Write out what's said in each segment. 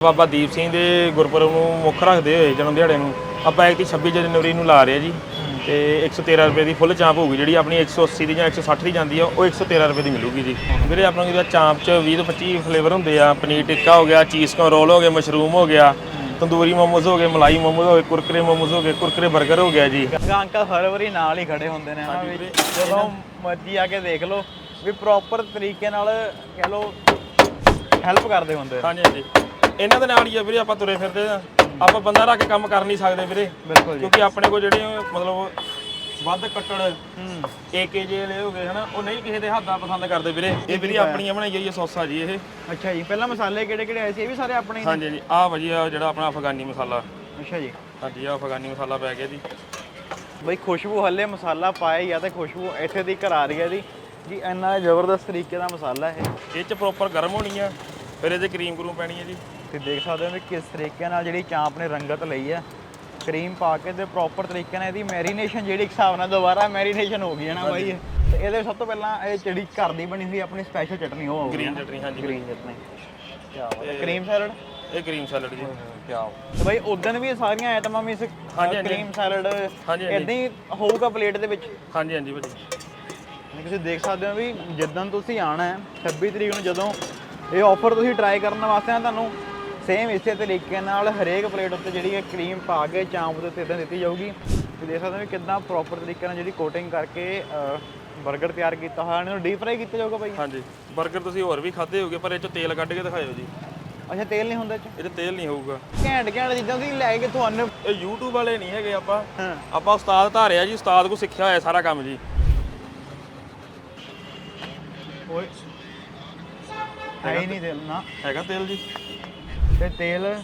ਬਾਬਾ ਦੀਪ ਸਿੰਘ ਦੇ ਗੁਰਪੁਰਬ ਨੂੰ ਮੁੱਖ ਰੱਖਦੇ ਹੋਏ ਜਨਮ ਦਿਹਾੜੇ ਨੂੰ ਆਪਾਂ ਇੱਕ 26 ਜਨਵਰੀ ਨੂੰ ਲਾ ਰਹੇ ਜੀ ਤੇ 113 ਰੁਪਏ ਦੀ ਫੁੱਲ ਚਾਂਪ ਹੋਊਗੀ ਜਿਹੜੀ ਆਪਣੀ 180 ਦੀ ਜਾਂ 160 ਦੀ ਜਾਂਦੀ ਆ ਉਹ 113 ਰੁਪਏ ਦੀ ਮਿਲੂਗੀ ਜੀ। ਵੀਰੇ ਆਪਾਂ ਨੂੰ ਇਹਦਾ ਚਾਂਪ ਚ 20 ਤੋਂ 25 ਫਲੇਵਰ ਹੁੰਦੇ ਆ ਪਨੀਰ ਟਿੱਕਾ ਹੋ ਗਿਆ ਚੀਜ਼ ਕੌਨ ਰੋਲ ਹੋ ਗਏ ਮਸ਼ਰੂਮ ਹੋ ਗਿਆ ਤੰਦੂਰੀ ਮੋਮੋਜ਼ ਹੋ ਗਏ ਮਲਾਈ ਮੋਮੋਜ਼ ਹੋ ਗਏ ਕੁਰਕਰੇ ਮੋਮੋਜ਼ ਹੋ ਗਏ ਕੁਰਕਰੇ 버ਗਰ ਹੋ ਗਿਆ ਜੀ। ਅੰਕਲ ਹਰ ਵਾਰੀ ਨਾਲ ਹੀ ਖੜੇ ਹੁੰਦੇ ਨੇ ਵੀਰੇ, ਜਦੋਂ ਮਰਜ਼ੀ ਆ ਕੇ ਦੇਖ ਲਓ ਵੀ ਪ੍ਰੋਪਰ ਤਰੀਕੇ ਨਾਲ ਕਹਿ ਲਓ ਹੈਲਪ ਕਰਦੇ ਹੁੰਦੇ ਨੇ ਹਾਂਜੀ ਹਾਂਜੀ। ਇਹਨਾਂ ਦੇ ਨਾਲ ਹੀ ਆ ਵੀਰੇ ਆਪਾਂ ਤੁਰੇ ਫਿਰਦੇ ਆ। ਆਪਾਂ ਬੰਦਾ ਰੱਖ ਕੇ ਕੰਮ ਕਰ ਨਹੀਂ ਸਕਦੇ ਵੀਰੇ। ਬਿਲਕੁਲ ਜੀ। ਕਿਉਂਕਿ ਆਪਣੇ ਕੋਲ ਜਿਹੜੇ ਮਤਲਬ ਵੱਧ ਕੱਟੜ ਹੂੰ। ਏਕੇ ਜੇ ਵਾਲੇ ਹੋ ਗਏ ਹਨਾ ਉਹ ਨਹੀਂ ਕਿਸੇ ਦੇ ਹੱਥ ਦਾ ਪਸੰਦ ਕਰਦੇ ਵੀਰੇ। ਇਹ ਵੀਰੇ ਆਪਣੀਆਂ ਬਣਾਈ ਹੋਈ ਸੌਸਾ ਜੀ ਇਹ। ਅੱਛਾ ਜੀ ਪਹਿਲਾਂ ਮਸਾਲੇ ਕਿਹੜੇ ਕਿਹੜੇ ਆਏ ਸੀ ਇਹ ਵੀ ਸਾਰੇ ਆਪਣੇ ਹੀ ਨੇ? ਹਾਂਜੀ ਹਾਂਜੀ। ਆਹ ਭਾਜੀ ਆਹ ਜਿਹੜਾ ਆਪਣਾ ਅਫਗਾਨੀ ਮਸਾਲਾ। ਅੱਛਾ ਜੀ। ਹਾਂਜੀ ਆਹ ਅਫਗਾਨੀ ਮਸਾਲਾ ਪੈ ਗਿਆ ਜੀ। ਬਈ ਖੁਸ਼ਬੂ ਹੱਲੇ ਮਸਾਲਾ ਪਾਇਆ ਹੀ ਆ ਤੇ ਖੁਸ਼ਬੂ ਇੱਥੇ ਦੀ ਘਰ ਆ ਰਹੀ ਹੈ ਦੀ ਜੀ ਇੰਨਾ ਜ਼ਬਰਦਸਤ ਤਰੀਕੇ ਦਾ ਮਸਾਲਾ ਇਹ। ਇਹ ਚ ਪ੍ਰੋਪਰ ਗਰਮ ਹੋਣੀ ਆ ਫਿਰ ਇਹਦੇ ਕਰੀਮ ਕਰੂਮ ਪੈਣੀ ਹੈ ਜੀ। ਤੇ ਦੇਖ ਸਕਦੇ ਹੋ ਵੀ ਕਿਸ ਤਰੀਕੇ ਨਾਲ ਜਿਹੜੀ ਚਾਂਪ ਨੇ ਰੰਗਤ ਲਈ ਹੈ ਕਰੀਮ ਪਾ ਕੇ ਤੇ ਪ੍ਰੋਪਰ ਤਰੀਕੇ ਨਾਲ ਇਹਦੀ ਮੈਰੀਨੇਸ਼ਨ ਜਿਹੜੀ ਇੱਕ ਹਿਸਾਬ ਨਾਲ ਦੁਬਾਰਾ ਮੈਰੀਨੇਸ਼ਨ ਹੋ ਗਈ ਹੈ ਨਾ ਬਾਈ। ਤੇ ਇਹਦੇ ਸਭ ਤੋਂ ਪਹਿਲਾਂ ਇਹ ਜਿਹੜੀ ਘਰ ਦੀ ਬਣੀ ਹੋਈ ਆਪਣੀ ਸਪੈਸ਼ਲ ਚਟਨੀ ਉਹ ਹੋਊਗੀ ਗ੍ਰੀਨ ਚਟਨੀ ਹਾਂਜੀ ਗ੍ਰੀਨ ਚਟਨੀ। ਕੀ ਕਰੀਮ ਸੈਲਡ ਇਹ ਕਰੀਮ ਸੈਲਡ ਜੀ। ਕੀ ਤੇ ਬਾਈ ਉਦੋਂ ਵੀ ਸਾਰੀਆਂ ਆਈਟਮਾਂ ਵੀ ਇਸ। Cream salad. ਇਦਾਂ ਹੀ ਹੋਊਗਾ ਪਲੇਟ ਦੇ ਵਿੱਚ? ਹਾਂਜੀ ਹਾਂਜੀ ਭਾਜੀ ਤੁਸੀਂ ਦੇਖ ਸਕਦੇ ਹੋ ਵੀ ਜਦੋਂ ਤੁਸੀਂ ਆਣਾ ਹੈ 26 ਤਰੀਕ ਨੂੰ ਜਦੋਂ ਇਹ ਆਫਰ ਤੁਸੀਂ ਟਰਾਈ ਕਰਨ ਵਾਸਤੇ ਨਾ ਤੁਹਾਨੂੰ ਸੇਮ ਇਸੇ ਤਰੀਕੇ ਨਾਲ ਹਰੇਕ ਪਲੇਟ ਉੱਤੇ ਜਿਹੜੀ ਹੈ ਕਰੀਮ ਪਾ ਕੇ ਚਾਂਪ ਦੇ ਉੱਤੇ ਇਦਾਂ ਦਿੱਤੀ ਜਾਊਗੀ। ਤੁਸੀਂ ਦੇਖ ਸਕਦੇ ਹੋ ਕਿੱਦਾਂ ਪ੍ਰੋਪਰ ਤਰੀਕੇ ਨਾਲ ਜਿਹੜੀ ਕੋਟਿੰਗ ਕਰਕੇ 버ਗਰ ਤਿਆਰ ਕੀਤਾ ਹੋਇਆ। ਇਹਨੂੰ ਡੀਪ ਫਰਾਈ ਕੀਤਾ ਜਾਊਗਾ ਭਾਈ? ਹਾਂਜੀ। 버ਗਰ ਤੁਸੀਂ ਹੋਰ ਵੀ ਖਾਦੇ ਹੋਗੇ ਪਰ ਇਹ ਚ ਤੇਲ ਕੱਢ ਕੇ ਦਿਖਾਇਓ ਜੀ। ਅੱਛਾ ਤੇਲ ਨਹੀਂ ਹੁੰਦਾ ਇਹ 'ਚ? ਇਹ ਤੇਲ ਨਹੀਂ ਹੋਊਗਾ। ਘੈਂਟ ਘੈਂਟ ਚੀਜ਼ਾਂ ਤੁਸੀਂ ਲੈ ਕੇ ਤੁਹਾਨੂੰ ਇਹ YouTube ਵਾਲੇ ਨਹੀਂ ਹੈਗੇ ਆਪਾਂ। ਆਪਾਂ ਉਸਤਾਦ ਧਾਰਿਆ ਜੀ ਉਸਤਾਦ ਕੋ ਸਿੱਖਿਆ ਹੋਇਆ ਸਾਰਾ ਕੰਮ ਜੀ। ਓਏ। ਹੈ ਹੀ ਨਹੀਂ ਤੇਲ ਨਾ। ਹੈਗਾ ਤੇਲ ਜੀ? ਤੇ ਤੇਲ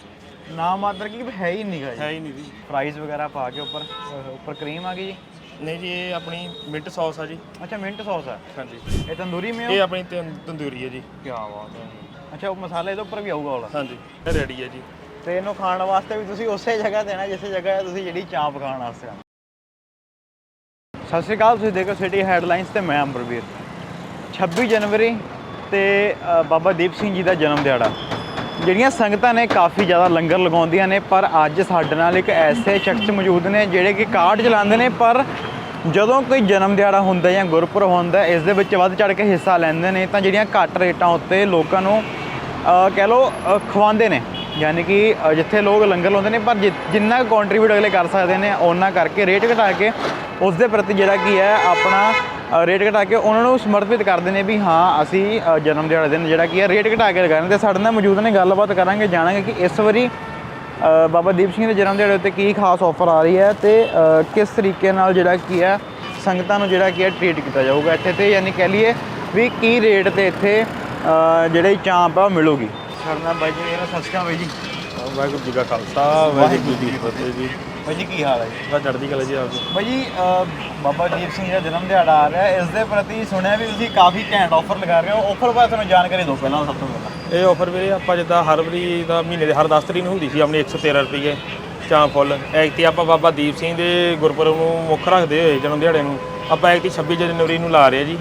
ਨਾ ਮਾਤਰ ਕੀ ਹੈ ਹੀ ਨਹੀਂਗਾ ਜੀ। ਹੈ ਹੀ ਨਹੀਂ ਜੀ। ਫਰਾਈਜ਼ ਵਗੈਰਾ ਪਾ ਕੇ ਉੱਪਰ ਉੱਪਰ ਕਰੀਮ ਆ ਗਈ ਜੀ। ਨਹੀਂ ਜੀ ਇਹ ਆਪਣੀ ਮਿੰਟ ਸੌਸ ਆ ਜੀ। ਅੱਛਾ ਮਿੰਟ ਸੌਸ ਹੈ ਹਾਂਜੀ। ਇਹ ਤੰਦੂਰੀ ਮੇਓ? ਇਹ ਆਪਣੀ ਤੰ- ਤੰਦੂਰੀ ਹੈ ਜੀ। ਕੀ ਬਾਤ ਹੈ ਅੱਛਾ ਉਹ ਮਸਾਲਾ ਇਹਦੇ ਉੱਪਰ ਵੀ ਆਊਗਾ ਵਾਲਾ? ਹਾਂਜੀ ਇਹ ਰੈਡੀ ਹੈ ਜੀ। ਤੇ ਇਹਨੂੰ ਖਾਣ ਵਾਸਤੇ ਵੀ ਤੁਸੀਂ ਉਸੇ ਜਗ੍ਹਾ ਨਾ ਜਿਸੇ ਜਗ੍ਹਾ ਤੁਸੀਂ ਜਿਹੜੀ ਚਾਂਪ ਖਾਣ ਵਾਸਤੇ ਆਉਣਾ ਸਤਿ ਸ਼੍ਰੀ ਅਕਾਲ ਤੁਸੀਂ ਦੇਖੋ ਸਿਟੀ ਹੈਡਲਾਈਨਸ ਤੇ ਮੈਂ ਅੰਬਰਵੀਰ 26 ਜਨਵਰੀ ਤੇ ਅ, ਬਾਬਾ ਦੀਪ ਸਿੰਘ ਜੀ ਦਾ ਜਨਮ ਦਿਹਾੜਾ। ਜਿਹੜੀਆਂ ਸੰਗਤਾਂ ਨੇ ਕਾਫੀ ਜ਼ਿਆਦਾ ਲੰਗਰ ਲਗਾਉਂਦੀਆਂ ਨੇ, ਪਰ ਅੱਜ ਸਾਡੇ ਨਾਲ ਇੱਕ ਐਸੇ ਸ਼ਖਸ ਮੌਜੂਦ ਨੇ ਜਿਹੜੇ ਕਿ ਕਾਰਡ ਚਲਾਉਂਦੇ ਨੇ, ਪਰ ਜਦੋਂ ਕੋਈ ਜਨਮ ਦਿਹਾੜਾ ਹੁੰਦਾ ਜਾਂ ਗੁਰਪੁਰਬ ਹੁੰਦਾ, ਇਸ ਦੇ ਵਿੱਚ ਵੱਧ ਚੜ ਕੇ ਹਿੱਸਾ ਲੈਂਦੇ ਨੇ, ਤਾਂ ਜਿਹੜੀਆਂ ਘੱਟ ਰੇਟਾਂ ਉੱਤੇ ਲੋਕਾਂ ਨੂੰ ਕਹਿ ਲਓ ਖਵਾਉਂਦੇ ਨੇ। ਯਾਨੀ ਕਿ ਜਿੱਥੇ ਲੋਕ ਲੰਗਰ ਲਾਉਂਦੇ ਨੇ, ਪਰ ਜਿ- ਜਿੰਨਾ ਕੰਟਰੀਬਿਊਟ ਅਗਲੇ ਕਰ ਸਕਦੇ ਨੇ ਉਹਨਾਂ ਕਰਕੇ ਰੇਟ ਘਟਾ ਕੇ, ਉਸ ਦੇ ਪ੍ਰਤੀ ਜਿਹੜਾ ਕੀ ਹੈ, ਆਪਣਾ ਰੇਟ ਘਟਾ ਕੇ ਉਹਨਾਂ ਨੂੰ ਸਮਰਪਿਤ ਕਰਦੇ ਨੇ ਵੀ ਹਾਂ ਅਸੀਂ ਜਨਮ ਦਿਹਾੜੇ ਦਿਨ ਜਿਹੜਾ ਕੀ ਹੈ ਰੇਟ ਘਟਾ ਕੇ ਲਗਾਉਣੇ ਤੇ ਸਾਡੇ ਨਾਲ ਮੌਜੂਦ ਨੇ ਗੱਲਬਾਤ ਕਰਾਂਗੇ ਜਾਣਾਂਗੇ ਕਿ ਇਸ ਵਾਰੀ ਬਾਬਾ ਦੀਪ ਸਿੰਘ ਦੇ ਜਨਮ ਦਿਹਾੜੇ ਉੱਤੇ ਕੀ ਖਾਸ ਆਫਰ ਆ ਰਹੀ ਹੈ ਤੇ ਕਿਸ ਤਰੀਕੇ ਨਾਲ ਜਿਹੜਾ ਕੀ ਹੈ ਸੰਗਤਾਂ ਨੂੰ ਜਿਹੜਾ ਕੀ ਹੈ ਟ੍ਰੀਟ ਕੀਤਾ ਜਾਊਗਾ ਇੱਥੇ ਤੇ ਯਾਨੀ ਕਹਿ ਲਈਏ ਵੀ ਕੀ ਰੇਟ ਤੇ ਇੱਥੇ ਅ, ਜਿਹੜੀ ਚਾਂਪ ਆ ਉਹ ਮਿਲੂਗੀ। ਸਾਡੇ ਬਾਈ ਜੀ ਸਤਿ ਸ਼੍ਰੀ ਅਕਾਲ ਬਾਈ ਜੀ। ਵਾਹਿਗੁਰੂ ਜੀ ਕਾ ਖਾਲਸਾ ਵਾਹਿਗੁਰੂ ਜੀ ਕੀ ਫਤਿਹ ਜੀ। ਬਾਈ ਜੀ ਕੀ ਹਾਲ ਹੈ? ਜੀ ਬਸ ਚੜ੍ਹਦੀ ਕਲਾ ਜੀ ਆਪ ਜੀ। ਬਾਈ ਜੀ ਬਾਬਾ ਦੀਪ ਸਿੰਘ ਜੀ ਦਾ ਜਨਮ ਦਿਹਾੜਾ ਆ ਰਿਹਾ। ਹੈ ਇਸ ਦੇ ਪ੍ਰਤੀ ਸੁਣਿਆ ਵੀ ਤੁਸੀਂ ਕਾਫੀ ਘੈਂਟ ਆਫਰ ਲਗਾ ਰਹੇ ਹੋ। ਆਫਰ ਬਾਰੇ ਤੁਹਾਨੂੰ ਜਾਣਕਾਰੀ ਦਿਓ ਪਹਿਲਾਂ ਸਭ ਤੋਂ ਪਹਿਲਾਂ। ਇਹ ਆਫਰ ਵੀਰੇ ਆਪਾਂ ਜਿੱਦਾਂ ਹਰ ਵਾਰੀ ਦਾ ਮਹੀਨੇ ਦੇ ਹਰ 10 ਤਰੀਕ ਨੂੰ ਹੁੰਦੀ ਸੀ ਆਪਣੀ 113 ਰੁਪਏ ਚਾਂਪ ਫੁੱਲ। ਐਕਤੀ ਆਪਾਂ ਬਾਬਾ ਦੀਪ ਸਿੰਘ ਦੇ ਗੁਰਪੁਰਬ ਨੂੰ ਮੁੱਖ ਰੱਖਦੇ ਹੋਏ ਜਨਮ ਦਿਹਾੜੇ ਨੂੰ ਆਪਾਂ ਐਕਤੀ 26 ਜਨਵਰੀ ਨੂੰ ਲਾ ਰਹੇ ਆ ਜੀ।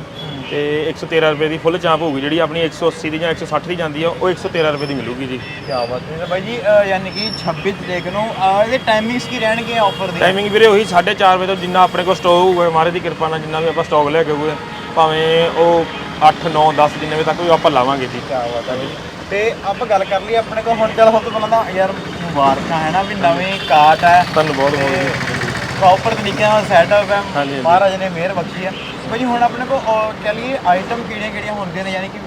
ਤੇ 113 ਰੁਪਏ ਦੀ ਫੁੱਲ ਚਾਂਪ ਹੋਊਗੀ ਜਿਹੜੀ ਆਪਣੀ 180 ਦੀ ਜਾਂ 160 ਦੀ ਜਾਂਦੀ ਆ ਉਹ 113 ਰੁਪਏ ਦੀ ਮਿਲੂਗੀ ਜੀ। ਕੀ ਬਾਤ ਹੈ। ਬਾਈ ਜੀ ਅ, ਯਾਨੀ ਕਿ 26 ਤਰੀਕ ਨੂੰ ਅ, ਇਹਦੇ ਟਾਈਮਿੰਗਸ ਕੀ ਰਹਿਣਗੇ ਆਫਰ ਦੀ? ਟਾਈਮਿੰਗ ਵੀਰੇ ਉਹੀ 4:30 ਵਜੇ ਤੋਂ ਜਿੰਨਾ ਆਪਣੇ ਕੋਲ ਸਟਾਕ ਹੋਊਗਾ ਮਹਾਰਾਜ ਦੀ ਕਿਰਪਾ ਨਾਲ ਜਿੰਨਾ ਵੀ ਆਪਾਂ ਸਟਾਕ ਲੈ ਕੇ ਆਊਗੇ ਭਾਵੇਂ ਉਹ 8 9 10 ਜਿੰਨੇ ਵਜੇ ਤੱਕ ਵੀ ਆਪਾਂ ਲਾਵਾਂਗੇ ਜੀ। ਕੀ ਬਾਤ ਹੈ। ਬਾਈ ਜੀ ਤੇ ਆਪਾਂ ਗੱਲ ਕਰ ਲਈ ਆਪਣੇ ਕੋਲ ਹੁਣ ਚੱਲ ਸਭ ਤੋਂ ਪਹਿਲਾਂ ਤਾਂ ਯਾਰ ਮੁਬਾਰਕਾਂ ਹੈ ਨਾ ਵੀ ਨਵੀਂ ਕਾਟ ਹੈ। ਤੁਹਾਨੂੰ ਬਹੁਤ ਬਹੁਤ ਪ੍ਰੋਪਰ ਤਰੀਕੇ ਨਾਲ ਸੈਟਅਪ ਹੈ। ਹਾਂਜੀ, ਹਾਂਜੀ। ਮਹਾਰਾਜ ਨੇ ਮਿਹਰ ਬਖਸ਼ੀ ਹੈ। ਭਾਜੀ ਹੁਣ ਆਪਣੇ ਕੋਲ ਅਹ, ਕਹਿ ਲਈਏ ਆਈਟਮ ਕਿਹੜੀਆਂ ਕਿਹੜੀਆਂ ਹੁੰਦੀਆਂ ਨੇ ਯਾਨੀ ਕਿ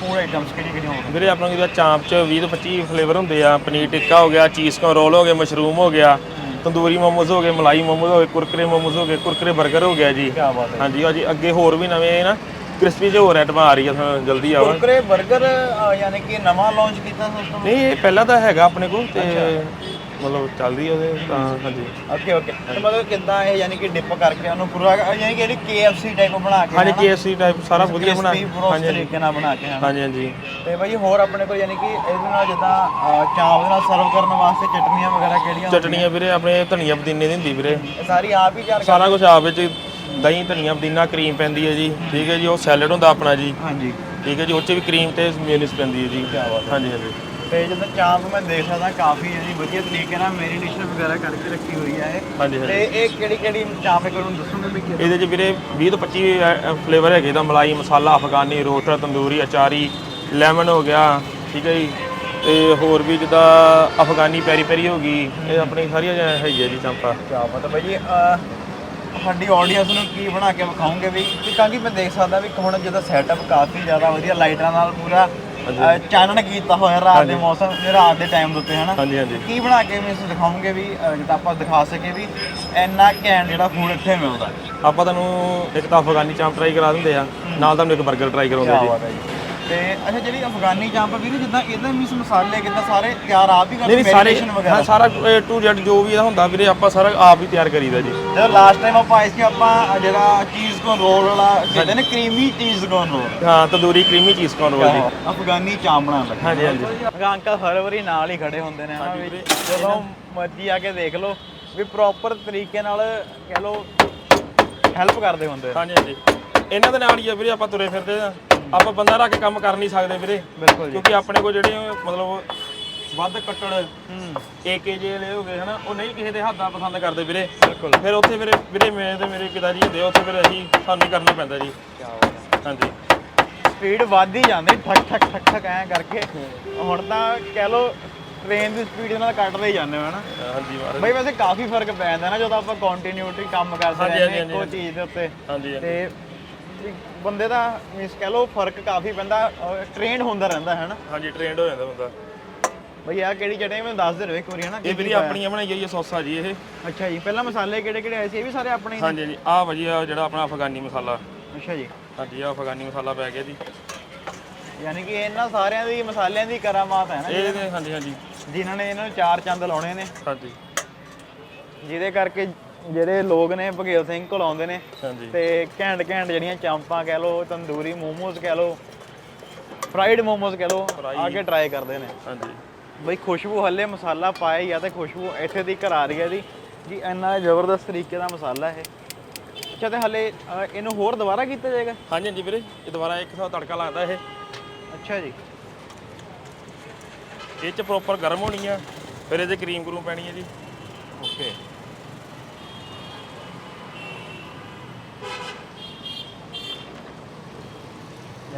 ਫੂਡ ਆਈਟਮਸ ਕਿਹੜੀਆਂ ਕਿਹੜੀਆਂ ਹੁੰਦੀਆਂ ਵੀਰੇ ਆਪਣਾ ਜਿਹੜਾ ਚਾਂਪ ਚ 20 ਤੋਂ 25 ਫਲੇਵਰ ਹੁੰਦੇ ਆ। ਪਨੀਰ ਟਿੱਕਾ ਹੋ ਗਿਆ ਚੀਜ਼ ਕੌਨ ਰੋਲ ਹੋ ਗਏ ਮਸ਼ਰੂਮ ਹੋ ਗਿਆ ਤੰਦੂਰੀ ਮੋਮੋਜ਼ ਹੋ ਗਏ ਮਲਾਈ ਮੋਮੋਜ਼ ਹੋ ਗਏ ਕੁਰਕਰੇ ਮੋਮੋਜ਼ ਹੋ ਗਏ ਕੁਰਕਰੇ 버ਗਰ ਹੋ ਗਿਆ ਜੀ। ਕੀ ਬਾਤ ਹੈ ਹਾਂਜੀ ਹਾਂਜੀ ਅੱਗੇ ਹੋਰ ਵੀ ਨਵੇਂ ਨਾ ਕ੍ਰਿਸਪੀ ਜਿਹੇ ਹੋਰ ਆਈਟਮਾਂ ਆ ਰਹੀ ਆ ਤੁਹਾਨੂੰ ਜਲਦੀ ਆਵਾਂ ਕੁਰਕਰੇ 버ਗਰ ਯਾਨੀ ਕਿ ਨਵਾਂ ਲਾਂਚ ਕੀਤਾ ਸਿਸਟਮ ਨਹੀਂ ਇਹ ਪਹਿਲਾਂ ਤਾਂ ਹੈਗਾ ਆਪਣੇ ਕੋਲ ਤੇ ਮਤਲਬ ਚੱਲਦੀ ਉਹਦੇ ਤਾਂ ਹਾਂਜੀ। Okay okay. ਮਤਲਬ ਕਿੱਦਾਂ ਇਹ ਯਾਨੀ ਕਿ ਡਿਪ ਕਰਕੇ ਉਹਨੂੰ ਪੂਰਾ ਯਾਨੀ ਕਿ ਜਿਹੜੀ KFC ਟਾਈਪ ਬਣਾ ਕੇ ਹਾਂਜੀ? KFC ਟਾਈਪ ਸਾਰਾ ਵਧੀਆ ਬਣਾ ਉਸ ਹਾਂਜੀ ਹਾਂਜੀ। ਤਰੀਕੇ ਨਾਲ ਬਣਾ ਕੇ? ਹਾਂਜੀ ਹਾਂਜੀ। ਤੇ ਭਾਈ ਹੋਰ ਆਪਣੇ ਕੋਲ ਯਾਨੀ ਕਿ ਇਹਦੇ ਨਾਲ ਜਿੱਦਾਂ ਚਾਂਪ ਦੇ ਨਾਲ ਸਰਵ ਕਰਨ ਵਾਸਤੇ ਚਟਨੀਆਂ ਵਗੈਰਾ ਕਿਹੜੀਆਂ ਚਟਣੀਆਂ ਵੀਰੇ ਆਪਣੇ ਧਨੀਆ ਪੁਦੀਨੇ ਦੀ ਹੁੰਦੀ ਵੀਰੇ। ਸਾਰੀ ਆਪ ਹੀ ਤਿਆਰ ਸਾਰਾ ਕੁਝ ਆਪ ਵਿੱਚ ਦਹੀਂ ਧਨੀਆ ਪੁਦੀਨਾ ਕਰੀਮ ਪੈਂਦੀ ਹੈ ਜੀ। ਠੀਕ ਹੈ ਜੀ ਉਹ ਸੈਲਡ ਹੁੰਦਾ ਆਪਣਾ ਜੀ। ਹਾਂਜੀ। ਠੀਕ ਹੈ ਜੀ ਉਹ 'ਚ ਵੀ ਕਰੀਮ ਤੇ ਮੇਯੋਨੀਜ਼ ਪੈਂਦੀ ਹੈ ਜੀ। ਹਾਂਜੀ ਹਾਂਜੀ। ਤੇ ਜਦੋਂ ਚਾਂਪ ਮੈਂ ਦੇਖ ਸਕਦਾ ਕਾਫੀ ਇਹਦੀ ਵਧੀਆ ਤਰੀਕੇ ਨਾਲ ਮੈਰੀਨੇਸ਼ਨ ਵਗੈਰਾ ਕਰਕੇ ਰੱਖੀ ਹੋਈ ਹੈ ਇਹ। ਹਾਂਜੀ ਤੇ ਇਹ ਕਿਹੜੀ ਕਿਹੜੀ ਚਾਂਪ ਹੈ ਤੁਹਾਨੂੰ ਦੱਸੋਗੇ ਵੀ ਕਿਹੜੀ? ਇਹਦੇ 'ਚ ਵੀਰੇ 20 ਤੋਂ 25 ਫਲੇਵਰ ਹੈਗੇ ਦਾ ਮਲਾਈ ਮਸਾਲਾ ਅਫਗਾਨੀ ਰੋਸਟਰ ਤੰਦੂਰੀ ਅਚਾਰੀ ਲੈਮਨ ਹੋ ਗਿਆ ਠੀਕ ਹੈ ਜੀ। ਤੇ ਹੋਰ ਵੀ ਜਿੱਦਾਂ ਅਫਗਾਨੀ ਪੈਰੀ ਪੈਰੀ ਹੋ ਗਈ ਇਹ ਆਪਣੀ ਸਾਰੀਆਂ ਹੈਗੀ ਹੈ ਜੀ ਚਾਂਪਾ। ਬਾਤ ਹੈ ਭਾਈ ਜੀ ਅਹ, ਸਾਡੀ ਆਡੀਅנס ਨੂੰ ਕੀ ਬਣਾ ਕੇ ਵਿਖਾਉਂਗੇ ਵੀ? ਕਿ ਕਿਉਂਕਿ ਮੈਂ ਦੇਖ ਸਕਦਾ ਵੀ ਹੁਣ ਜਦੋਂ ਸੈਟਅਪ ਕਾਫੀ ਜ਼ਿਆਦਾ ਵਧੀਆ ਲਾਈਟਾਂ ਨਾਲ ਪੂਰਾ ਚਾਨਣ ਕੀਤਾ ਹੋਇਆ ਰਾਤ ਦੇ ਮੌਸਮ ਰਾਤ ਦੇ ਟਾਈਮ ਦੇ ਉੱਤੇ ਹਨਾ? ਹਾਂਜੀ ਹਾਂਜੀ। ਕੀ ਬਣਾ ਕੇ ਮੈਂ ਇਸ ਦਿਖਾਉਂਗੇ ਵੀ ਅਹ, ਜਿੱਦਾਂ ਆਪਾਂ ਦਿਖਾ ਸਕੇ ਵੀ ਇੰਨਾ ਘੈਂਟ ਜਿਹੜਾ ਫੂਡ ਇੱਥੇ ਮਿਲਦਾ। ਆਪਾਂ ਤੁਹਾਨੂੰ ਇੱਕ ਤਾਂ ਅਫਗਾਨੀ ਚਾਂਪ ਟਰਾਈ ਕਰਾ ਦਿੰਦੇ ਆ ਨਾਲ ਤੁਹਾਨੂੰ ਇੱਕ 버ਗਰ ਟਰਾਈ ਕਰਾਉਂਦੇ ਕਿਆ ਜੀ। ਬਾਤ ਹੈ ਜੀ। ਤੇ ਅੱਛਾ ਜਿਹੜੀ ਅਫਗਾਨੀ ਚਾਂਪ ਵੀਰੇ ਜਿੱਦਾਂ ਇਹਦੇ ਮਿਸ ਮਸਾਲੇ ਕਿੱਦਾਂ ਸਾਰੇ ਤਿਆਰ ਆਪ ਹੀ ਕਰਦੇ ਨਹੀਂ ਸਾਰੇ ਮੈਰੀਨੇਸ਼ਨ ਵਗੈਰਾ? ਹਾਂ ਸਾਰਾ to Z ਜੋ ਵੀ ਇਹਦਾ ਹੁੰਦਾ ਵੀਰੇ ਆਪਾਂ ਸਾਰਾ ਆਪ ਹੀ ਤਿਆਰ ਕਰੀਦਾ ਜੀ। ਜਦੋਂ ਲਾਸਟ ਟਾਈਮ ਆਪਾਂ ਆਏ ਸੀ ਆਪਾਂ ਆਹ ਜਿਹੜਾ ਚੀਜ਼ ਕੋਨ ਰੋਲ ਵਾਲਾ ਕਹਿੰਦੇ ਨੇ ਕਰੀਮੀ ਚੀਜ਼ ਕੋਨ ਰੋਲ ਹਾਂ tandoori creamy cheese corn roll ਜੀ। ਅਫਗਾਨੀ ਚਾਂਪ ਬਣਾਉਣ ਲੱਗੇ। ਹਾਂਜੀ ਹਾਂਜੀ। ਅੰਕਲ ਹਰ ਵਾਰੀ ਨਾਲ ਹੀ ਖੜੇ ਹੁੰਦੇ ਨੇ ਹਨਾ ਵੀ ਜਦੋਂ ਮਰਜ਼ੀ ਆ ਕੇ ਦੇਖ ਲਓ ਵੀ ਪ੍ਰੋਪਰ ਤਰੀਕੇ ਨਾਲ ਕਹਿ ਲਓ ਹੈਲਪ ਕਰਦੇ ਹੁੰਦੇ ਨੇ ਹਾਂਜੀ ਹਾਂਜੀ। ਇਹਨਾਂ ਦੇ ਨਾਲ ਹੀ ਆ ਵੀਰੇ ਆਪਾਂ ਤੁਰੇ ਫਿਰਦੇ ਆ। ਆਪਾਂ ਬੰਦਾ ਰੱਖ ਕੇ ਕੰਮ ਕਰ ਨਹੀਂ ਸਕਦੇ ਵੀਰੇ। ਬਿਲਕੁਲ ਜੀ। ਕਿਉਂਕਿ ਆਪਣੇ ਕੋਲ ਜਿਹੜੇ ਮਤਲਬ ਵੱਧ ਕੱਟੜ ਹੂੰ। ਏਕੇ ਜੇ ਵਾਲੇ ਹੋ ਗਏ ਹਨਾ ਉਹ ਨਹੀਂ ਕਿਸੇ ਦੇ ਹੱਥ ਦਾ ਪਸੰਦ ਕਰਦੇ ਵੀਰੇ। ਬਿਲਕੁਲ। ਫਿਰ ਉੱਥੇ ਵੀਰੇ ਵੀਰੇ ਮੇਰੇ ਤੇ ਮੇਰੇ ਪਿਤਾ ਜੀ ਹੁੰਦੇ ਆ, ਉੱਥੇ ਫਿਰ ਅਸੀਂ ਸਾਨੂੰ ਹੀ ਕਰਨਾ ਪੈਂਦਾ ਜੀ। ਹਾਂਜੀ। ਸਪੀਡ ਵੱਧ ਹੀ ਜਾਂਦੀ ਠਕ ਠਕ ਠਕ ਠਕ ਐਂ ਕਰਕੇ। ਹੁਣ ਤਾਂ ਕਹਿ ਲਓ ਟ੍ਰੇਨ ਦੀ ਸਪੀਡ ਨਾਲ ਕੱਟਦੇ ਹੀ ਜਾਂਦੇ ਹੋ ਹਨਾ। ਹਾਂਜੀ ਮਹਾਰਾਜ। ਬਈ ਵੈਸੇ ਕਾਫੀ ਫ਼ਰਕ ਪੈ ਜਾਂਦਾ ਨਾ ਜਦੋਂ ਆਪਾਂ ਕੰਟੀਨਿਊਟੀ ਕੰਮ ਕਰਦੇ ਹਾਂਜੀ, ਰਹਿੰਦੇ ਹਾਂਜੀ, ਇੱਕੋ ਚੀਜ਼ ਦੇ ਉੱਤੇ। ਹਾਂਜੀ ਹਾਂਜੀ। ਤੇ ਬੰਦੇ ਦਾ ਮੀਨਸ ਕਹਿ ਲਓ ਫ਼ਰਕ ਕਾਫੀ ਪੈਂਦਾ ਟ੍ਰੇਨ ਹੁੰਦਾ ਰਹਿੰਦਾ ਹੈ ਨਾ? ਹਾਂਜੀ ਟ੍ਰੇਨਡ ਹੋ ਜਾਂਦਾ ਬੰਦਾ। ਬਈ ਆ ਕਿਹੜੀ ਚਟਨੀ ਮੈਨੂੰ ਦੱਸ ਦੇ ਰਹੇ ਇੱਕ ਵਾਰੀ ਹੈ ਨਾ ਇਹ ਵੀਰੇ ਆਪਣੀਆਂ ਬਣਾਈ ਹੋਈ ਹੈ ਸੌਸਾ ਜੀ ਇਹ। ਅੱਛਾ ਜੀ ਪਹਿਲਾਂ ਮਸਾਲੇ ਕਿਹੜੇ ਕਿਹੜੇ ਆਏ ਸੀ? ਇਹ ਵੀ ਸਾਰੇ ਆਪਣੇ ਹੀ ਨੇ? ਹਾਂਜੀ ਹਾਂਜੀ। ਆਹ ਭਾਜੀ ਆਹ ਜਿਹੜਾ ਆਪਣਾ ਅਫਗਾਨੀ ਮਸਾਲਾ। ਅੱਛਾ ਜੀ। ਹਾਂਜੀ ਆਹ ਅਫਗਾਨੀ ਮਸਾਲਾ ਪੈ ਗਿਆ ਜੀ। ਯਾਨੀ ਕਿ ਇਹਨਾਂ ਸਾਰਿਆਂ ਦੀ ਮਸਾਲਿਆਂ ਦੀ ਕਰਾਮਾਤ ਹੈ ਨਾ ਇਹ ਹਾਂਜੀ ਹਾਂਜੀ। ਜਿਨ੍ਹਾਂ ਨੇ ਇਹਨਾਂ ਨੂੰ ਚਾਰ ਚੰਦ ਲਾਉਣੇ ਨੇ। ਹਾਂਜੀ। ਜਿਹਦੇ ਕਰਕੇ ਜਿਹੜੇ ਲੋਕ ਨੇ ਭਗੇਲ ਸਿੰਘ ਕੋਲ ਆਉਂਦੇ ਨੇ ਹਾਂਜੀ। ਤੇ ਘੈਂਟ ਘੈਂਟ ਜਿਹੜੀਆਂ ਚਾਂਪਾਂ ਕਹਿ ਲਓ ਤੰਦੂਰੀ ਮੋਮੋਸ ਕਹਿ ਲਓ ਫਰਾਈਡ ਮੋਮੋਸ ਕਹਿ ਲਓ ਆ ਕੇ ਟਰਾਈ ਕਰਦੇ ਨੇ। ਹਾਂਜੀ। ਬਈ ਖੁਸ਼ਬੂ ਹੱਲੇ ਮਸਾਲਾ ਪਾਇਆ ਹੀ ਆ ਤੇ ਖੁਸ਼ਬੂ ਇੱਥੇ ਦੀ ਘਰ ਆ ਰਹੀ ਹੈ ਇਹਦੀ। ਕਿ ਇੰਨਾ ਜ਼ਬਰਦਸਤ ਤਰੀਕੇ ਦਾ ਮਸਾਲਾ ਇਹ। ਅੱਛਾ ਤੇ ਹੱਲੇ ਇਹਨੂੰ ਹੋਰ ਦੁਬਾਰਾ ਕੀਤਾ ਜਾਏਗਾ? ਹਾਂਜੀ ਹਾਂਜੀ ਵੀਰੇ ਇਹ ਦੁਬਾਰਾ ਇੱਕ ਸਾਥ ਤੜਕਾ ਲੱਗਦਾ ਇਹ। ਅੱਛਾ ਜੀ। ਇਹ ਚ ਪ੍ਰੋਪਰ ਗਰਮ ਹੋਣੀ ਆ ਫਿਰ ਇਹਦੇ ਕਰੀਮ ਕਰੂਮ ਪੈਣੀ ਹੈ ਜੀ। ਓਕੇ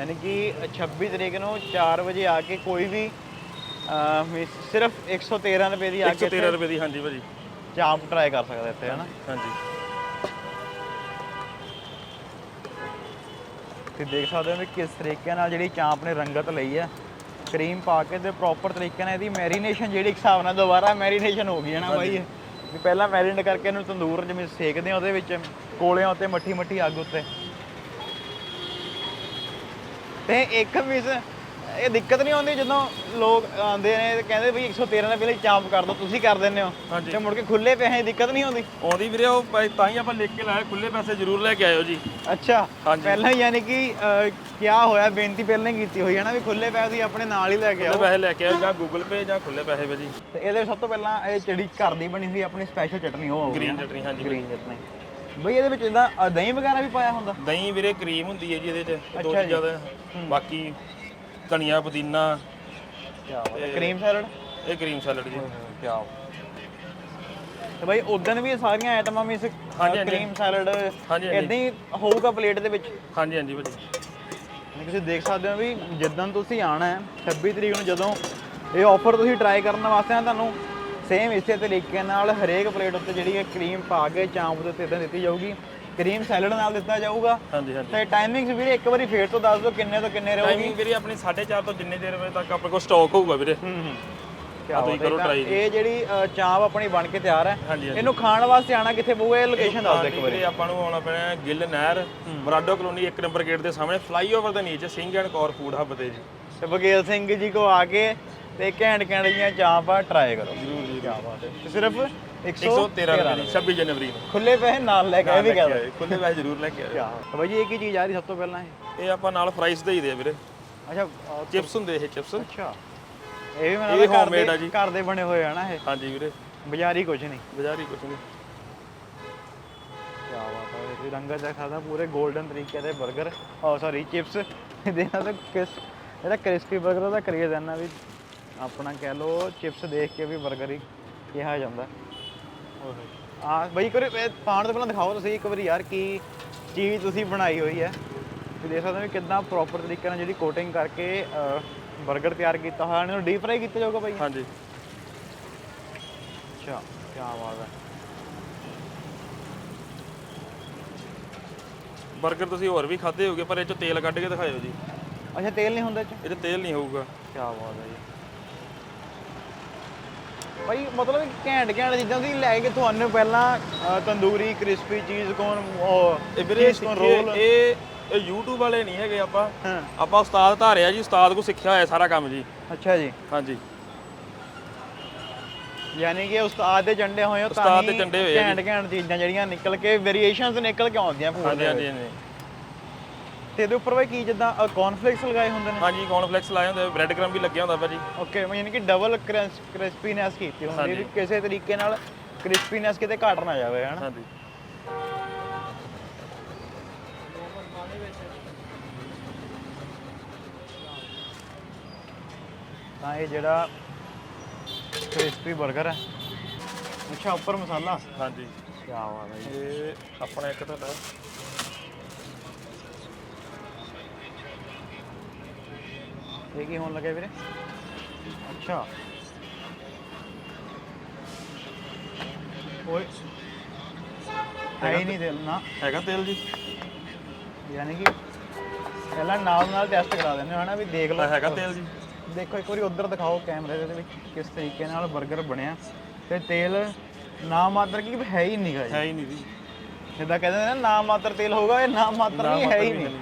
ਯਾਨੀ ਕਿ 26 ਤਰੀਕ ਨੂੰ 4 ਵਜੇ ਆ ਕੇ ਕੋਈ ਵੀ ਸਿਰਫ 113 ਰੁਪਏ ਦੀ ਆ ਕੇ 113 ਰੁਪਏ ਦੀ ਹਾਂਜੀ ਭਾਜੀ। ਚਾਂਪ ਟਰਾਈ ਕਰ ਸਕਦਾ ਇੱਥੇ ਹਨਾ ਹਾਂਜੀ ਤੁਸੀਂ ਦੇਖ ਸਕਦੇ ਹੋ ਵੀ ਕਿਸ ਤਰੀਕੇ ਨਾਲ ਜਿਹੜੀ ਚਾਂਪ ਨੇ ਰੰਗਤ ਲਈ ਹੈ। ਕਰੀਮ ਪਾ ਕੇ ਤੇ ਪ੍ਰੋਪਰ ਤਰੀਕੇ ਨਾਲ ਇਹਦੀ ਮੈਰੀਨੇਸ਼ਨ ਜਿਹੜੀ ਇੱਕ ਹਿਸਾਬ ਨਾਲ ਦੁਬਾਰਾ ਮੈਰੀਨੇਸ਼ਨ ਹੋ ਗਈ ਹੈ ਨਾ ਬਾਈ ਇਹ। ਵੀ ਪਹਿਲਾਂ ਮੈਰੀਨੇਟ ਕਰਕੇ ਇਹਨੂੰ ਤੰਦੂਰ ਜਿਵੇਂ ਸੇਕਦੇ ਆ ਉਹਦੇ ਵਿੱਚ ਕੋਲਿਆਂ ਉੱਤੇ ਮੱਠੀ ਮੱਠੀ ਅੱਗ ਉੱਤੇ। ਤੇ ਇੱਕ ਮਿਸ ਇਹ ਦਿੱਕਤ ਨਹੀਂ ਆਉਂਦੀ ਜਦੋਂ ਲੋਕ ਆਉਂਦੇ ਨੇ ਤੇ ਕਹਿੰਦੇ ਵੀ 113 ਰੁਪਏ ਲਈ ਚਾਂਪ ਕਰ ਦਿਓ ਤੁਸੀਂ ਕਰ ਦਿੰਦੇ ਹੋ। ਹਾਂਜੀ। ਤੇ ਮੁੜ ਕੇ ਖੁੱਲੇ ਪੈਸੇ ਦਿੱਕਤ ਨਹੀਂ ਆਉਂਦੀ? ਆਉਂਦੀ ਵੀਰੇ ਉਹ ਪੈ- ਤਾਂ ਹੀ ਆਪਾਂ ਲਿਖ ਕੇ ਲਾਇਆ ਖੁੱਲੇ ਪੈਸੇ ਜ਼ਰੂਰ ਲੈ ਕੇ ਆਇਓ ਜੀ। ਅੱਛਾ ਹਾਂਜੀ। ਪਹਿਲਾਂ ਹੀ ਯਾਨੀ ਕਿ ਅਹ, ਕਿਆ ਹੋਇਆ ਬੇਨਤੀ ਪਹਿਲਾਂ ਹੀ ਕੀਤੀ ਹੋਈ ਹੈ ਨਾ ਵੀ ਖੁੱਲੇ ਪੈਸੇ ਤੁਸੀਂ ਆਪਣੇ ਨਾਲ ਹੀ ਲੈ ਕੇ ਖੁੱਲੇ ਆਓ ਪੈਸੇ ਲੈ ਕੇ ਆਇਓ ਜਾਂ ਗੂਗਲ ਪੇ ਜਾਂ ਖੁੱਲੇ ਪੈਸੇ ਭਾਜੀ ਤੇ ਇਹਦੇ ਵਿੱਚ ਸਭ ਤੋਂ ਪਹਿਲਾਂ ਇਹ ਜਿਹੜੀ ਘਰ ਦੀ ਬਣੀ ਹੋਈ ਆਪਣੀ ਸਪੈਸ਼ਲ ਚਟਨੀ ਉਹ ਹੋਊਗੀ ਗ੍ਰੀਨ ਚਟਨੀ ਹਾਂਜੀ। ਗ੍ਰੀਨ ਚਟਨੀ। ਬਈ ਇਹਦੇ ਵਿੱਚ ਇਹਦਾ ਅ, ਦਹੀਂ ਵਗੈਰਾ ਵੀ ਪਾਇਆ ਹੁੰਦਾ? ਦਹੀਂ ਵੀਰੇ ਕਰੀਮ ਹੁੰਦੀ ਹੈ ਜੀ ਇਹਦੇ ਚ ਦੋ ਅੱਛਾ ਜੀ। ਚੀਜ਼ਾਂ ਦਾ ਬਾਕੀ ਧਨੀਆ ਪੁਦੀਨਾ ਕੀ ਕਰੀਮ ਸੈਲਡ? ਇਹ ਕਰੀਮ ਸੈਲਡ ਜੀ। ਕੀ ਤੇ ਬਈ ਉਦੋਂ ਵੀ ਇਹ ਸਾਰੀਆਂ ਆਈਟਮਾਂ ਹਾਂਜੀ, ਹਾਂਜੀ। ਕਰੀਮ ਸੈਲਡ ਹਾਂਜੀ। ਇਦਾਂ ਹੀ ਹੋਊਗਾ ਪਲੇਟ ਦੇ ਵਿੱਚ? ਹਾਂਜੀ ਹਾਂਜੀ ਭਾਜੀ। ਤੁਸੀਂ ਦੇਖ ਸਕਦੇ ਹੋ ਵੀ ਜਦੋਂ ਤੁਸੀਂ ਆਣਾ ਹੈ 26 ਤਰੀਕ ਨੂੰ ਜਦੋਂ ਇਹ ਆਫਰ ਤੁਸੀਂ ਟਰਾਈ ਕਰਨ ਵਾਸਤੇ ਨਾ ਤੁਹਾਨੂੰ ਸੇਮ ਇਸੇ ਤਰੀਕੇ ਨਾਲ ਹਰੇਕ ਪਲੇਟ ਉੱਤੇ ਜਿਹੜੀ ਹੈ ਕਰੀਮ ਪਾ ਕੇ ਚਾਂਪ ਦੇ ਉੱਤੇ ਇਦਾਂ ਦਿੱਤੀ ਜਾਊਗੀ। ਕਰੀਮ ਸੈਲਡ ਨਾਲ ਦਿੱਤਾ ਜਾਊਗਾ। ਹਾਂਜੀ ਹਾਂਜੀ। ਤੇ ਟਾਈਮਿੰਗਸ ਵੀਰੇ ਇੱਕ ਵਾਰੀ ਫੇਰ ਤੋਂ ਦੱਸ ਦਿਓ ਕਿੰਨੇ ਤੋਂ ਕਿੰਨੇ ਰਹੂਗੀ। ਟਾਈਮਿੰਗ ਵੀਰੇ ਆਪਣੀ 4:30 ਤੋਂ ਜਿੰਨੇ ਦੇਰ ਵਜੇ ਤੱਕ ਆਪਣੇ ਕੋਲ ਸਟਾਕ ਹੋਊਗਾ ਵੀਰੇ। ਹੂੰ ਹੂੰ। ਆ ਤੁਸੀਂ ਕਰੋ ਜੀ। ਇਹ ਜਿਹੜੀ ਅ, ਚਾਂਪ ਆਪਣੀ ਬਣ ਕੇ ਤਿਆਰ ਹੈ। ਹਾਂਜੀ ਹਾਂਜੀ। ਇਹਨੂੰ ਖਾਣ ਵਾਸਤੇ ਆਣਾ ਕਿੱਥੇ ਪਊਗਾ ਇਹ ਲੋਕੇਸ਼ਨ ਦੱਸ ਦਿਓ ਇੱਕ ਵਾਰੀ। ਵੀਰੇ ਆਪਾਂ ਨੂੰ ਆਉਣਾ ਪੈਣਾ ਹੈ ਗਿੱਲ ਨਹਿਰ ਮਰਾਡੋ ਕਲੋਨੀ 1 ਨੰਬਰ ਗੇਟ ਦੇ ਸਾਹਮਣੇ ਫਲਾਈਓਵਰ ਦੇ ਨੀਚੇ Singh and Kaur food hub ਤੇ ਜੀ। ਤੇ ਬਗੇਲ ਸਿੰਘ ਜੀ ਕੋ ਆ ਕੇ ਤੇ ਘੈਂਟ ਘੈਂਟ ਦੀਆਂ ਚਾਂਪ ਆ ਟਰਾਈ ਕਰੋ। ਜ਼ਰੂਰ ਜੀ ਕਿਆ ਬਾਤ ਹੈ ਤੇ ਸਿਰਫ 113 ਰੁਪਏ ਦੀ 26 ਜਨਵਰੀ ਨੂੰ। ਖੁੱਲੇ ਪੈਸੇ ਨਾਲ ਲੈ ਕੇ ਆਏ ਵੀ ਗੱਲ ਖੁੱਲੇ ਪੈਸੇ ਜ਼ਰੂਰ ਲੈ ਕੇ ਆਏ। ਤਾਂ ਬਾਈ ਜੀ ਇਹ ਕੀ ਚੀਜ਼ ਆ ਰਹੀ ਸਭ ਤੋਂ ਪਹਿਲਾਂ ਇਹ? ਇਹ ਆਪਾਂ ਨਾਲ ਫਰਾਈਸ ਦੇ ਹੀ ਦੇ ਆ ਵੀਰੇ। ਅੱਛਾ ਚਿਪਸ ਹੁੰਦੇ ਇਹ ਚਿਪਸ। ਅੱਛਾ। ਇਹ ਵੀ ਮੈਨੂੰ ਘਰ ਦੇ ਘਰ ਦੇ ਬਣੇ ਹੋਏ ਆ ਨਾ ਇਹ। ਹਾਂਜੀ ਵੀਰੇ। ਬਾਜ਼ਾਰੀ ਕੁਝ ਨਹੀਂ। ਬਾਜ਼ਾਰੀ ਕੁਝ ਨਹੀਂ। ਕਿਆ ਬਾਤ ਹੈ ਇਹ ਰੰਗਤ ਦਾ ਖਾਦਾ ਪੂਰੇ 골ਡਨ ਤਰੀਕੇ ਦੇ 버ਗਰ ਆ ਸੌਰੀ ਚਿਪਸ ਦੇ ਨਾਲ ਕਿਸ ਇਹਦਾ ਕ੍ਰਿਸਪੀ 버ਗਰ ਦਾ ਕਰੀਏ ਜਾਨਾ ਵੀ ਆਪਣਾ ਕਹਿ ਲੋ ਚਿਪਸ ਦੇਖ ਕੇ ਵੀ 버ਗਰ ਹੀ ਕਿਹਾ ਜਾਂਦਾ। ਆ ਬਈ ਇੱਕ ਵਾਰੀ ਪਾਉਣ ਤੋਂ ਪਹਿਲਾਂ ਦਿਖਾਓ ਤੁਸੀਂ ਇੱਕ ਵਾਰੀ ਯਾਰ ਕੀ ਚੀਜ਼ ਤੁਸੀਂ ਬਣਾਈ ਹੋਈ ਹੈ। ਤੁਸੀਂ ਦੇਖ ਸਕਦੇ ਹੋ ਵੀ ਕਿੰਨਾ ਪ੍ਰੋਪਰ ਤਰੀਕੇ ਨਾਲ ਜਿਹੜੀ ਕੋਟਿੰਗ ਕਰਕੇ 버ਗਰ ਤਿਆਰ ਕੀਤਾ ਹੋਇਆ। ਇਹਨੂੰ ਡੀਪ ਫਰਾਈ ਕੀਤਾ ਜਾਊਗਾ ਬਾਈ? ਹਾਂਜੀ। ਅੱਛਾ ਕੀ ਬਾਤ ਹੈ। 버ਗਰ ਤੁਸੀਂ ਹੋਰ ਵੀ ਖਾਦੇ ਹੋਗੇ ਪਰ ਇਹ ਚ ਤੇਲ ਕੱਢ ਕੇ ਦਿਖਾਇਓ ਜੀ। ਅੱਛਾ ਤੇਲ ਨਹੀਂ ਹੁੰਦਾ ਇਹ ਚ? ਇਹਦੇ ਤੇਲ ਨਹੀਂ ਹੋਊਗਾ। ਕੀ ਬਾਤ ਹੈ ਜੀ। ਭਾਈ ਮਤਲਬ ਕਿ ਘੈਂਟ ਘੈਂਟ ਚੀਜ਼ਾਂ ਤੁਸੀਂ ਲੈ ਕੇ ਤੁਹਾਨੂੰ ਪਹਿਲਾਂ ਤੰਦੂਰੀ ਕ੍ਰਿਸਪੀ ਚੀਜ਼ ਕੋਨ ਇਹ ਵੀਰੇ roll। ਇਹ ਇਹ YouTube ਵਾਲੇ ਨਹੀਂ ਹੈਗੇ ਆਪਾਂ। ਆਪਾਂ ਉਸਤਾਦ ਧਾਰਿਆ ਜੀ ਉਸਤਾਦ ਕੋ ਸਿੱਖਿਆ ਹੋਇਆ ਸਾਰਾ ਕੰਮ ਜੀ। ਅੱਛਾ ਜੀ। ਹਾਂਜੀ। ਯਾਨੀ ਕਿ ਉਸਤਾਦ ਦੇ ਝੰਡੇ ਹੋਏ ਤਾਂ ਉਸਤਾਦ ਦੇ ਝੰਡੇ ਹੋਏ ਘੈਂਟ ਘੈਂਟ ਚੀਜ਼ਾਂ ਜਿਹੜੀਆਂ ਨਿਕਲ ਕੇ ਵੇਰੀਏਸ਼ਨਸ ਨਿਕਲ ਕੇ ਆਉਂਦੀਆਂ ਹਾਂਜੀ ਦੇ। ਹਾਂਜੀ। ਤੇ ਇਹਦੇ ਉੱਪਰ ਭਾਈ ਕੀ ਜਿੱਦਾਂ ਕੌਰਨਫਲੇਕਸ ਲਗਾਏ ਹੁੰਦੇ ਨੇ? ਹਾਂਜੀ ਕੌਰਨਫਲੈਕਸ ਲਾਏ ਹੁੰਦੇ ਬ੍ਰੈਡ ਕ੍ਰਮ ਵੀ ਲੱਗਿਆ ਹੁੰਦਾ ਭਾਜੀ। ਓਕੇ ਯਾਨੀ ਕਿ ਡਬਲ ਕ੍ਰਿਸਪੀਨੈਸ ਕੀਤੀ ਹੁੰਦੀ ਹੈ। ਵੀ ਕਿਸੇ ਤਰੀਕੇ ਨਾਲ ਕ੍ਰਿਸਪੀਨੈਸ ਕਿਤੇ ਘਟ ਨਾ ਜਾਵੇ ਹਨਾ? ਹਾਂਜੀ। ਤਾਂ ਇਹ ਜਿਹੜਾ ਕ੍ਰਿਸਪੀ 버ਗਰ ਹੈ। ਅੱਛਾ ਉੱਪਰ ਮਸਾਲਾ? ਹਾਂਜੀ। ਕੀ ਜੀ। ਇਹ ਆਪਣਾ ਇੱਕ ਤੁਹਾਡਾ ਇਹ ਕੀ ਹੋਣ ਲੱਗੇ ਵੀਰੇ? ਅੱਛਾ। ਓਏ। ਹੈ ਹੀ ਨਹੀਂ ਦਿਲ ਨਾ। ਹੈਗਾ ਤੇਲ ਜੀ। ਯਾਨੀ ਕਿ ਪਹਿਲਾਂ ਨਾਲ ਨਾਲ ਟੈਸਟ ਕਰਾ ਦਿੰਦੇ ਹੋ ਹਨਾ ਵੀ ਦੇਖ ਲਓ। ਹੈਗਾ ਤੇਲ ਜੀ। ਦੇਖੋ ਇੱਕ ਵਾਰੀ ਉਧਰ ਦਿਖਾਓ ਕੈਮਰੇ ਦੇ ਵਿੱਚ ਕਿਸ ਤਰੀਕੇ ਨਾਲ 버ਗਰ ਬਣਿਆ। ਤੇ ਤੇਲ ਨਾ ਮਾਤਰ ਕੀ ਹੈ ਹੀ ਨਹੀਂਗਾ ਜੀ। ਹੈ ਹੀ ਨਹੀਂ ਜੀ। ਜਿੱਦਾਂ ਕਹਿੰਦੇ ਨੇ ਨਾ ਨਾ ਮਾਤਰ ਤੇਲ ਹੋਊਗਾ ਇਹ ਨਾ ਮਾਤਰ ਨਹੀਂ ਹੈ ਹੀ ਨਹੀਂ।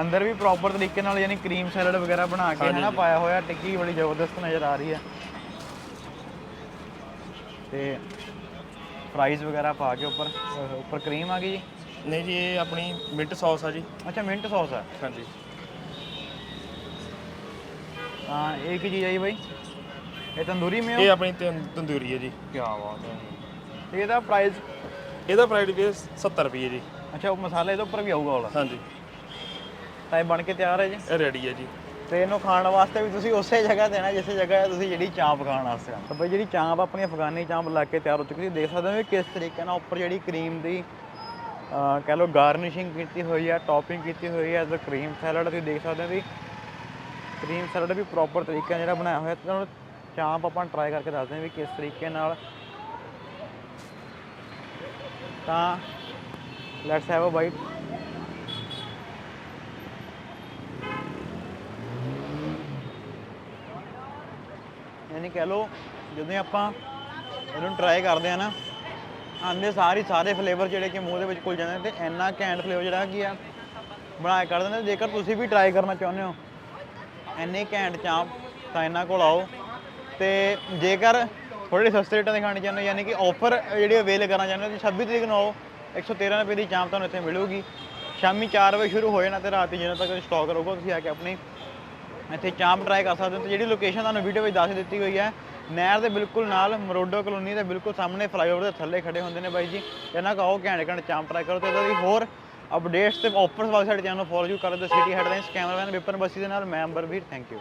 ਅੰਦਰ ਵੀ ਪ੍ਰੋਪਰ ਤਰੀਕੇ ਨਾਲ ਯਾਨੀ ਕਰੀਮ ਸੈਲਡ ਵਗੈਰਾ ਬਣਾ ਕੇ ਜੀ। ਪਾਇਆ ਹੋਇਆ ਟਿੱਕੀ ਬੜੀ ਜ਼ਬਰਦਸਤ ਨਜ਼ਰ ਆ ਰਹੀ ਹੈ। ਤੇ ਫਰਾਈਜ਼ ਵਗੈਰਾ ਪਾ ਕੇ ਉੱਪਰ ਉੱਪਰ ਕਰੀਮ ਆ ਗਈ ਜੀ? ਨਹੀਂ ਜੀ ਇਹ ਆਪਣੀ ਮਿੰਟ ਸੌਸ ਆ ਜੀ। ਅੱਛਾ ਮਿੰਟ ਸੌਸ ਹੈ ਹਾਂਜੀ। ਤਾਂ ਇਹ ਕੀ ਚੀਜ਼ ਹੈ ਜੀ ਬਾਈ? ਇਹ ਤੰਦੂਰੀ ਮੇਓ ਇਹ ਆਪਣੀ ਤੰਦੂਰੀ ਹੈ ਜੀ। ਕੀ ਬਾਤ ਹੈ। ਇਹਦਾ ਪ੍ਰਾਈਸ ਇਹਦਾ ਪ੍ਰਾਈਸ ਵੀ 70 ਰੁਪਏ ਜੀ। ਅੱਛਾ ਉਹ ਮਸਾਲਾ ਇਹਦੇ ਉੱਪਰ ਵੀ ਆਊਗਾ ਵਾਲਾ ਹਾਂਜੀ। ਤਾਂ ਇਹ ਬਣ ਕੇ ਤਿਆਰ ਹੈ ਜੀ। ਇਹ ਰੈਡੀ ਹੈ ਜੀ। ਤੇ ਇਹਨੂੰ ਖਾਣ ਵਾਸਤੇ ਵੀ ਤੁਸੀਂ ਉਸੇ ਜਗ੍ਹਾ ਨਾ ਜਿਸੇ ਜਗ੍ਹਾ ਤੁਸੀਂ ਜਿਹੜੀ ਚਾਂਪ ਖਾਣ ਵਾਸਤੇ ਆਉਣਾ। ਤਾਂ ਬਈ ਜਿਹੜੀ ਚਾਂਪ ਆਪਣੀ ਅਫਗਾਨੀ ਚਾਂਪ ਲੱਗ ਕੇ ਤਿਆਰ ਹੋ ਚੁੱਕੀ ਸੀ ਦੇਖ ਸਕਦੇ ਹੋ ਵੀ ਕਿਸ ਤਰੀਕੇ ਨਾਲ ਉੱਪਰ ਜਿਹੜੀ ਕਰੀਮ ਦੀ ਕਹਿ ਲਓ ਗਾਰਨਿਸ਼ਿੰਗ ਕੀਤੀ ਹੋਈ ਹੈ ਟੌਪਿੰਗ ਕੀਤੀ ਹੋਈ ਹੈ ਤੇ ਕਰੀਮ ਸੈਲਡ ਤੁਸੀਂ ਦੇਖ ਸਕਦੇ ਹੋ ਵੀ ਕਰੀਮ ਸੈਲਡ ਵੀ ਪ੍ਰੋਪਰ ਤਰੀਕੇ ਨਾਲ ਜਿਹੜਾ ਬਣਾਇਆ ਹੋਇਆ। ਤੁਹਾਨੂੰ ਚਾਂਪ ਆਪਾਂ ਟਰਾਈ ਕਰਕੇ ਦੱਸਦੇ ਹਾਂ ਵੀ ਕਿਸ ਤਰੀਕੇ ਨਾਲ। ਤਾਂ ਲੈਟਸ ਹੈਵ ਅ ਬਾਈਟ ਯਾਨੀ ਕਹਿ ਲਓ, ਜਦੋਂ ਆਪਾਂ ਇਹਨੂੰ ਟਰਾਈ ਕਰਦੇ ਆ ਨਾ, ਆਂਦੇ ਸਾਰੇ ਸਾਰੇ ਫਲੇਵਰ ਜਿਹੜੇ ਕਿ ਮੂੰਹ ਦੇ ਵਿੱਚ ਘੁਲ ਜਾਂਦੇ ਨੇ ਤੇ ਇੰਨਾ ਘੈਂਟ ਫਲੇਵਰ ਜਿਹੜਾ ਕੀ ਆ ਬਣਾ ਕੇ ਕੱਢ ਦਿੰਦੇ ਜੇਕਰ ਤੁਸੀਂ ਵੀ ਟਰਾਈ ਕਰਨਾ ਚਾਹੁੰਦੇ ਹੋ, ਇੰਨੇ ਘੈਂਟ ਚਾਂਪ, ਤਾਂ ਇਹਨਾਂ ਕੋਲ ਆਓ। ਤੇ ਜੇਕਰ ਥੋੜੀ ਸਸਤੇ ਰੇਟਾਂ ਦੀ ਖਾਣੀ ਚਾਹੁੰਦੇ ਹੋ, ਯਾਨੀ ਕਿ ਆਫਰ ਜਿਹੜੀ ਅਵੇਲ ਕਰਨਾ ਚਾਹੁੰਦੇ ਹੋ, ਤਾਂ 26 ਤਰੀਕ ਨੂੰ ਆਓ 113 ਰੁਪਏ ਦੀ ਚਾਂਪ ਤੁਹਾਨੂੰ ਇੱਥੇ ਮਿਲੂਗੀ। ਸ਼ਾਮੀ 4 ਵਜੇ ਸ਼ੁਰੂ ਹੋ ਜਾਣਾ ਤੇ ਰਾਤੀ ਜਿੰਨਾ ਤੱਕ ਸਟਾਕ ਰਹੂਗਾ, ਤੁਸੀਂ ਆ ਕੇ ਆਪਣੀ ਇੱਥੇ ਚਾਂਪ ਟਰਾਈ ਕਰ ਸਕਦੇ ਹੋ ਤੇ ਜਿਹੜੀ ਲੋਕੇਸ਼ਨ ਤੁਹਾਨੂੰ ਵੀਡੀਓ ਵਿੱਚ ਦੱਸ ਦਿੱਤੀ ਹੋਈ ਹੈ, ਨਹਿਰ ਦੇ ਬਿਲਕੁਲ ਨਾਲ ਮਰੋਡੋ ਕਲੋਨੀ ਦੇ ਬਿਲਕੁਲ ਸਾਹਮਣੇ ਫਲਾਈਓਵਰ ਦੇ ਥੱਲੇ ਖੜੇ ਹੁੰਦੇ ਨੇ ਬਾਈ ਜੀ। ਇਹਨਾਂ ਕਹੋ ਘੈਂਟ ਘੈਂਟ ਚਾਂਪ ਟਰਾਈ ਕਰੋ ਤੇ ਇਹਦਾ ਦੀ ਹੋਰ ਅਪਡੇਟਸ ਤੇ ਆਫਰਸ ਵਾਲੇ ਸਾਡੇ ਚੈਨਲ ਨੂੰ ਫੋਲੋ ਜੂ ਕਰੋ ਤੇ City Headlines cameraman Vipan Bassi ਦੇ ਨਾਲ, ਮੈਂ ਅੰਬਰਵੀਰ ਥੈਂਕ ਯੂ